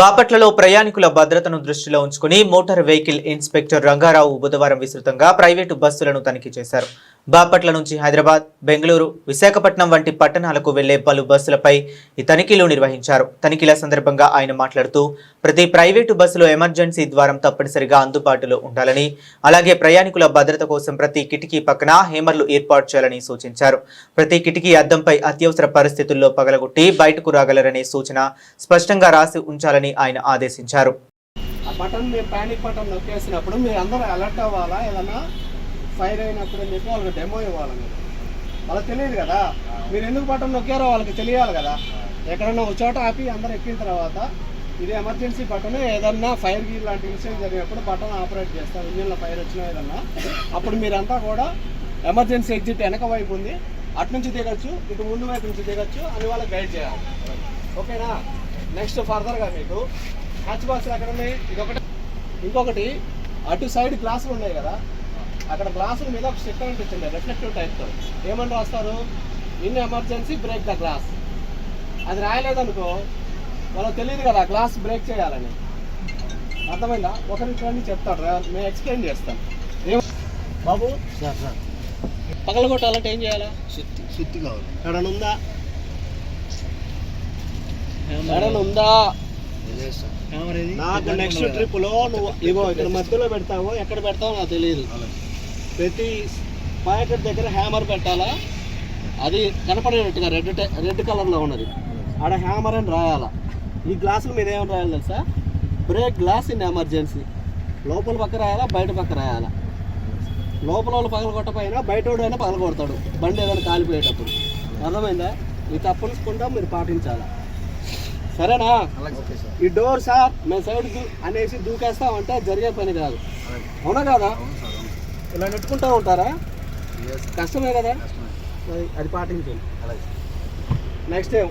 బాపట్లలో ప్రయాణికుల భద్రతను దృష్టిలో ఉంచుకుని మోటార్ వెహికల్ ఇన్స్పెక్టర్ రంగారావు బుధవారం విస్తృతంగా ప్రైవేటు బస్సులను తనిఖీ చేశారు. బాపట్ల నుంచి హైదరాబాద్ బెంగళూరు విశాఖపట్నం వంటి పట్టణాలకు వెళ్ళే పలు బస్సులపై ఈ తనిఖీలు నిర్వహించారు. తనిఖీల సందర్భంగా ఆయన మాట్లాడుతూ ప్రతి ప్రైవేటు బస్సులో ఎమర్జెన్సీ ద్వారం తప్పనిసరిగా అందుబాటులో ఉండాలని అలాగే ప్రయాణికుల భద్రత కోసం ప్రతి కిటికీ పక్కన హేమర్లు ఏర్పాటు చేయాలని సూచించారు. ప్రతి కిటికీ అద్దంపై అత్యవసర పరిస్థితుల్లో పగలగొట్టి బయటకు రాగలరనే సూచన స్పష్టంగా రాసి ఉంచాలని ఆయన ఆదేశించారు. బటన్ మీరు పానిక్ బటన్ నొక్కేసినప్పుడు మీరు అందరూ అలర్ట్ అవ్వాలా? ఏదన్నా ఫైర్ అయినప్పుడు మీకు వాళ్ళకి డెమో ఇవ్వాలి మీరు. వాళ్ళకి తెలియదు కదా. మీరు ఎందుకు బటన్ నొక్కారో వాళ్ళకి తెలియాలి కదా. ఎక్కడన్నా ఒక చోట ఆపి అందరు ఎక్కిన తర్వాత ఇది ఎమర్జెన్సీ బటన్ ఏదన్నా ఫైర్ గీర్ లాంటి ఇన్సిడెంట్ జరిగినప్పుడు బటన్ ఆపరేట్ చేస్తారు. ఇంజిన్లో ఫైర్ వచ్చినా ఏదన్నా. అప్పుడు మీరంతా కూడా ఎమర్జెన్సీ ఎగ్జిట్ వెనక వైపు ఉంది. అటు నుంచి దిగచ్చు ఇటు ముందు వైపు నుంచి దిగచ్చు అని వాళ్ళకి గైడ్ చేయాలి. ఓకేనా? నెక్స్ట్ ఫర్దర్గా మీకు హ్యాచ్ బాక్స్ ఎక్కడ ఉన్నాయి ఇది ఇంకొకటి అటు సైడ్ గ్లాసులు ఉన్నాయి కదా. అక్కడ గ్లాసుల మీద ఒక స్టిక్కర్ అనిపించింది రిఫ్లెక్టివ్ టైప్తో ఏమని రాస్తారు? In emergency break the glass అది రాయలేదనుకో వాళ్ళకి తెలియదు కదా గ్లాస్ బ్రేక్ చేయాలని. అర్థమైందా? ఒక నిమిషం చెప్తాడు మేము ఎక్స్ప్లెయిన్ చేస్తాం ఏం బాబు? Sir sir. పగలగొట్టాలంటే ఏం చేయాలా? సుత్తి సుత్తి కావాలి. ఎడన ఉందా ఎడన ఉందా నాకు నెక్స్ట్ ట్రిప్లో నువ్వు ఇగో ఇక్కడ మధ్యలో పెడతావో ఎక్కడ పెడతావో నాకు తెలియదు. ప్రతి పాకెట్ దగ్గర హ్యామర్ పెట్టాలా? అది కనపడేటట్టుగా రెడ్ రెడ్ కలర్లో ఉన్నది. ఆడ హ్యామర్ అని రాయాలా? ఈ గ్లాసుల మీద ఏమని రాయాలి తెలుసా? Break glass in emergency. లోపల పక్క రాయాలా? బయట పక్క రాయాలా? లోపల వాళ్ళు పగల కొట్టపోయినా బయట అయినా పగల కొడతాడు బండి ఏదైనా కాలిపోయేటప్పుడు. అర్థమైందా? ఈ తప్పనిసకుండా మీరు పాటించాలా? సరేనా? ఈ డోర్ సార్ మేము సైడ్ అనేసి దూకేస్తామంటే జరిగే పని కాదు. అవునా కదా? ఇలా నెట్టుకుంటూ ఉంటారా? కష్టమే కదా? అది- పాటించండి. అలాగే. Next time